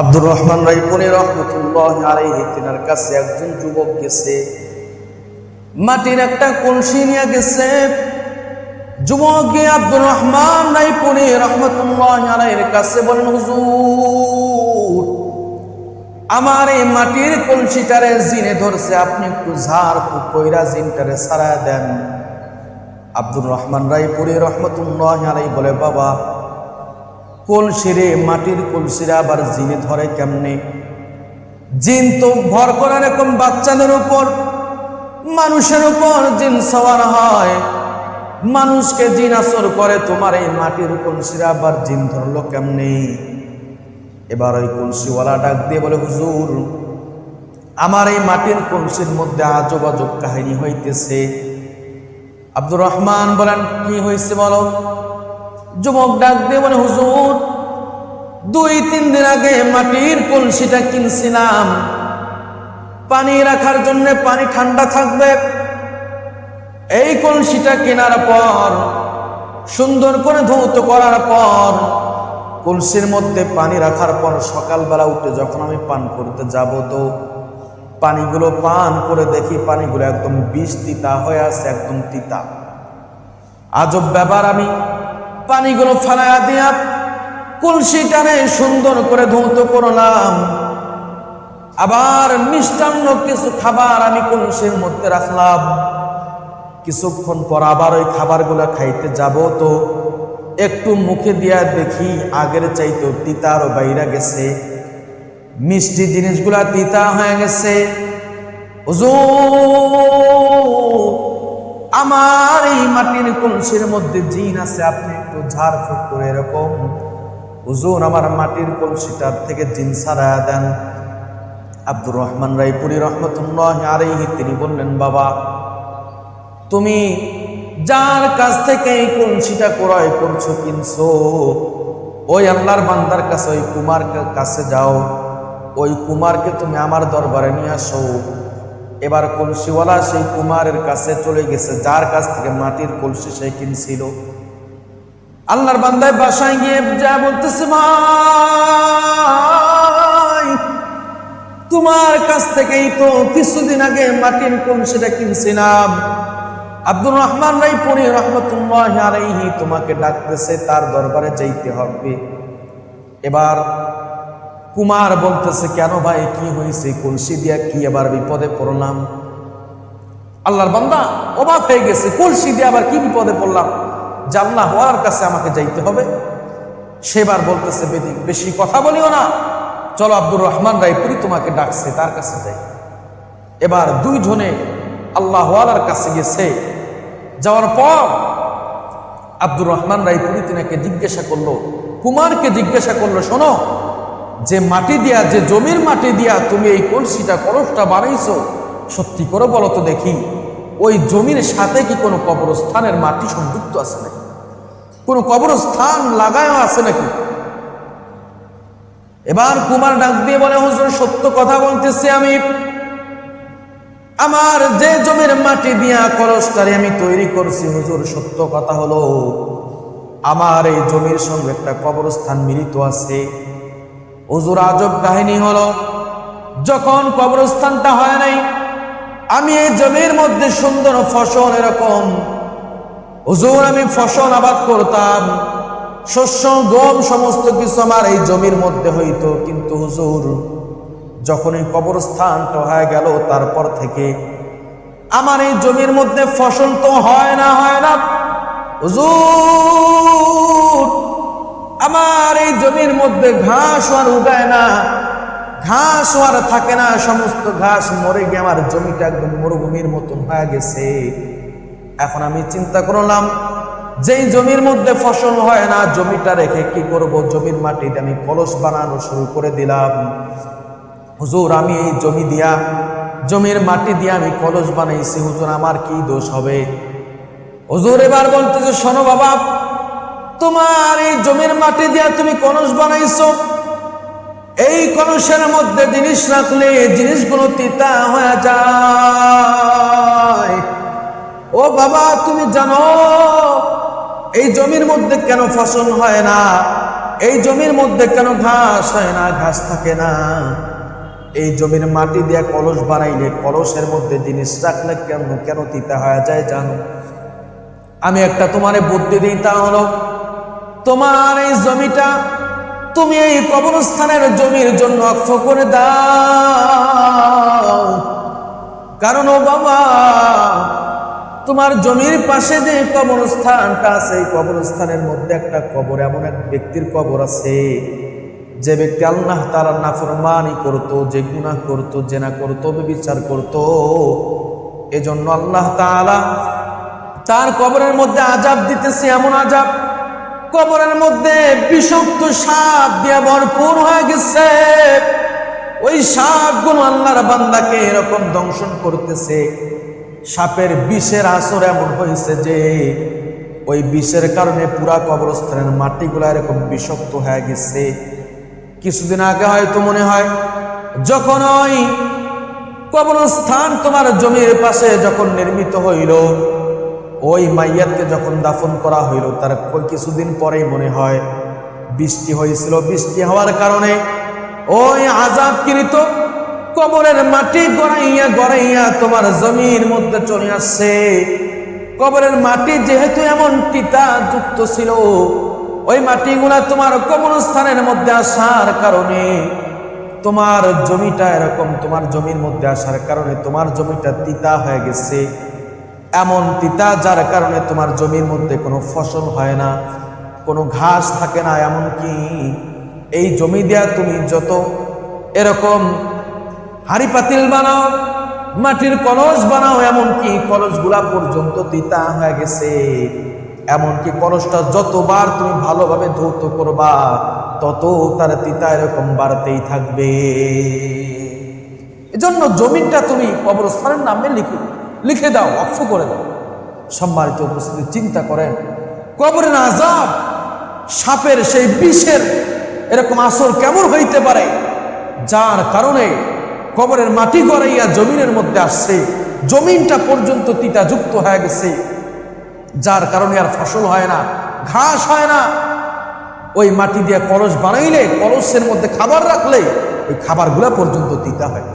আব্দুর রহমান রাইপুনি রহমতুল্লাহ আলাইহি তিনার কাছে একজন যুবক গেছে। মাটির একটা কলসি নিয়ে গেছে। যুবক গিয়ে আব্দুর রহমান রাইপুনি রহমতুল্লাহ আলাইহির কাছে বলেন, হুজুর, আমার এই মাটির কলসিটারে জিনে ধরছে, আপনি একটু ঝাড় ফুক কইরা জিনটারে সারা দেন। আব্দুর রহমান রায়পুরি রহমতুল্লাহ আলাই বলে, বাবা কলসিরে মাটির কলসিরে আবার জিনে ধরে কেমনে? জিন তো ভর করে এরকম বাচ্চাদের উপর, মানুষের উপর জিন সওয়ার হয়। মানুষকে জিন আসর করে, তোমার এই মাটির কলসিরে আবার জিন ধরলো কেমনে? এবার ওই কলসিওয়ালা ডাক দিয়ে বলে, হুজুর, আমার এই মাটির কলসির মধ্যে আজব আজব কাহিনী হইতেছে। আব্দুর রহমান বলেন, কি হয়েছে বলো? যুবক ডাক দিয়ে বলে, হুজুর, দুই, তিন দিন আগে মাটির কলসিটা কিনছিলাম। পানি রাখার জন্য পানি ঠান্ডা থাকবে। এই কলসিটা কেনার পর, সুন্দর করে ধৌত করার পর, কলসির মধ্যে পানি রাখার পর সকালবেলা উঠে যখন আমি পান করতে যাব তো পানিগুলো পান করে দেখি পানিগুলো একদম বিষ তিতা হয়ে আছে, একদম তিতা। আজব ব্যাপার আমি পানিগুলো ফালাইয়া দিয়া কলসিটারে সুন্দর করে ধৌত করলাম আবার মিষ্টান্ন কিছু খাবার আমি কলসির মধ্যে রাখলাম। কিছুক্ষণ পর আবার ওই খাবারগুলো খাইতে যাব তো একটু মুখে দিয়া দেখি আগের চাইতেও তিতা আরও বাইরা গেছে। মিষ্টি জিনিসগুলা তিতা হয়ে গেছে। হুজুর, আমার এই মাটির কলসির মধ্যে জিন আছে, আপনি একটু ঝাড়ফুঁক করে এরকম। হুজুর, আমার মাটির কলসিটার থেকে জিন সারা দেন। আব্দুর রহমান রায়পুরি রহমতুল্লাহ আলাইহি, তিনি বললেন, বাবা, তুমি যার কাছ থেকে এই কলসিটা ক্রয় করছ, কিনছো, ওই আল্লাহর বান্দার কাছে, ওই কুমার কাছে যাও, ওই কুমারকে তুমি আমার দরবারে নিয়ে আসো। এবার কলসিওয়ালা সেই কুমারের কাছে চলে গেছে, যার কাছ থেকে মাটির কলসি সে কিনছিল। আল্লাহর বান্দায় বাসায় গিয়ে যা বলতেছে তোমার কাছ থেকেই তো কিছুদিন আগে মাটির কলসিটা কিনছিলাম। আব্দুর রহমান রাই পরি রহমতুল্লাহ আলাইহি তোমাকে ডাকতেছে, তার দরবারে যাইতে হবে। এবার কুমার বলতেছে, কেন ভাই, কি হয়েছে? কলসি দিয়া কি আবার বিপদে পড়লাম? আল্লাহর বান্দা অবাক হয়ে গেছে, কলসি দিয়ে আবার কি বিপদে পড়লাম? জাল্লাহ হওয়ার কাছে আমাকে যাইতে হবে। সেবার বলতেছে, বেদি, বেশি কথা বলিও না। চলো আব্দুর রহমান রায়পুরি তোমাকে ডাকছে, তার কাছে যাই। এবার দুইজনে আল্লাহ ওয়ালার কাছে গেছে। যাওয়ার পর আব্দুর রহমান রায়পুরি তিনাকে জিজ্ঞাসা করল, কুমারকে জিজ্ঞাসা করল, শোনো যে মাটি দিয়া, যে জমির মাটি দিয়া তুমি এই কলসিটা, কলসটা বানাইছো, সত্যি করে বলো তো দেখি, ওই জমির সাথে কি কোনো কবরস্থানের মাটি সংযুক্ত আছে নাকি? কোনো কবরস্থান লাগায়ও আছে নাকি? এবার কুমার ডাক দিয়ে বলে, হুজুর, সত্য কথা বলতেছি আমি। আমার যে জমির মাটি দিয়া কলসটারে আমি তৈরি করছি, হুজুর, সত্য কথা হলো, আমার এই জমির সঙ্গে একটা কবরস্থান মিলিত আছে। হুজুর আজব কাহিনী হলো, যখন কবরস্থানটা হয় নাই, আমি এই জমির মধ্যে সুন্দর ফসল এরকম, হুজুর আমি ফসল আবাদ করতাম, শস্য, গম সমস্ত কিছু আমার এই জমির মধ্যে হইতো, কিন্তু হুজুর যখন এই কবরস্থানটা হয়ে গেল, তারপর থেকে আমার এই জমির মধ্যে ফসল তো হয় না হয় না। হুজুর আমার এই জমির মধ্যে ঘাস আর উগায় না, ঘাস আর থাকে না, সমস্ত ঘাস মরে গিয়ে আমার জমিটা একদম মরুভূমির মতন হয়ে গেছে। এখন আমি চিন্তা করলাম, যেই জমির মধ্যে ফসল হয় না, জমিটা রেখে কি করব? জমির মাটিতে আমি কলস বানানো শুরু করে দিলাম। হুজুর, আমি এই জমি দিয়া, জমির মাটি দিয়ে আমি কলস বানাইছি। হুজুর, আমার কি দোষ হবে? হুজুর, এবার বলতেছে, শোনো বাবা তোমার এই জমির মাটি দিয়া তুমি কলস বানাইছো। এই কলসের মধ্যে জিনিস রাখলে জিনিসগুলো তিতা হয়ে যায়। ও বাবা, তুমি জানো, এই জমির মধ্যে কেন ফসল হয় না? এই জমির মধ্যে কেন ঘাস হয় না? ঘাস থাকে না। এই জমির মাটি দিয়ে কলস বানাইলে কলসের মধ্যে জিনিস রাখলে কেন কেন তিতা হয়ে যায় জানো? আমি একটা তোমারে বুদ্ধি দিই, তা হলো তোমার এই জমিটা তুমি এই কবরস্থানের জমির জন্য অক্ষ করে দাও। কারণ ও বাবা, তোমার জমির পাশে যে কবরস্থানটা আছে, এই কবরস্থানের মধ্যে একটা কবর, এমন এক ব্যক্তির কবর আছে, যে ব্যক্তি আল্লাহ তারা নাফরমানি করতো, যে গুনাহ করতো, জেনা করতো বিচার করতো। এজন্য আল্লাহ তাআলা তার কবরের মধ্যে আজাব দিতেছে, এমন আজাব কবরের মধ্যে বিষাক্ত সাপ দিয়ে ভরপুর হয়ে গেছে। ওই সাপ সাপগুলো আল্লাহর বান্দাকে এরকম দংশন করতেছে। সাপের বিষের আসর এমন হয়েছে যে ওই বিষের কারণে পুরা কবরস্থানের মাটিগুলো এরকম বিষাক্ত হয়ে গেছে। কিছুদিন আগে হয়তো মনে হয়, যখন ওই কবরস্থান তোমার জমির পাশে যখন নির্মিত হইল ওই মাইয়াতকে যখন দাফন করা হইল, তার কিছুদিন পরেই মনে হয় বৃষ্টি হয়েছিল বৃষ্টি হওয়ার কারণে ওই আজাবকৃত কবরের মাটি গড়াইয়া গড়াইয়া তোমার জমির মধ্যে চলে আসছে। কবরের মাটি যেহেতু এমন তিতা যুক্ত ছিল, ওই মাটিগুলা তোমার কবরস্থানের মধ্যে আসার কারণে, তোমার জমিটা এরকম, তোমার জমির মধ্যে আসার কারণে তোমার জমিটা তিতা হয়ে গেছে। এমন তিতা, যার কারণে তোমার জমির মধ্যে কোনো ফসল হয় না, কোনো ঘাস থাকে না, এমনকি এই জমি দেয়া তুমি যত এরকম হাড়ি পাতিল বানাও, মাটির কলস বানাও, এমনকি কলসগুলা পর্যন্ত তিতা হয়ে গেছে। এমনকি কলসটা যতবার তুমি ভালোভাবে ধৌত করবা, তত তার তিতা এরকম বাড়তেই থাকবে। এজন্য জমিটা তুমি কবরস্থানের নামে লিখে। লিখে দাও, অক্ষ করে দাও। সম্মানিত উপস্থিতি, চিন্তা করেন, কবরের আজাব সাপের সেই বিষের এরকম আসর কেমন হইতে পারে? যার কারণে কবরের মাটি গড়াইয়া জমিনের মধ্যে আসছে, জমিনটা পর্যন্ত তিতাযুক্ত হয়ে গেছে। যার কারণে আর ফসল হয় না, ঘাস হয় না। ওই মাটি দিয়ে কলস বানাইলে, কলসের মধ্যে খাবার রাখলে, ওই খাবারগুলা পর্যন্ত তিতা হয়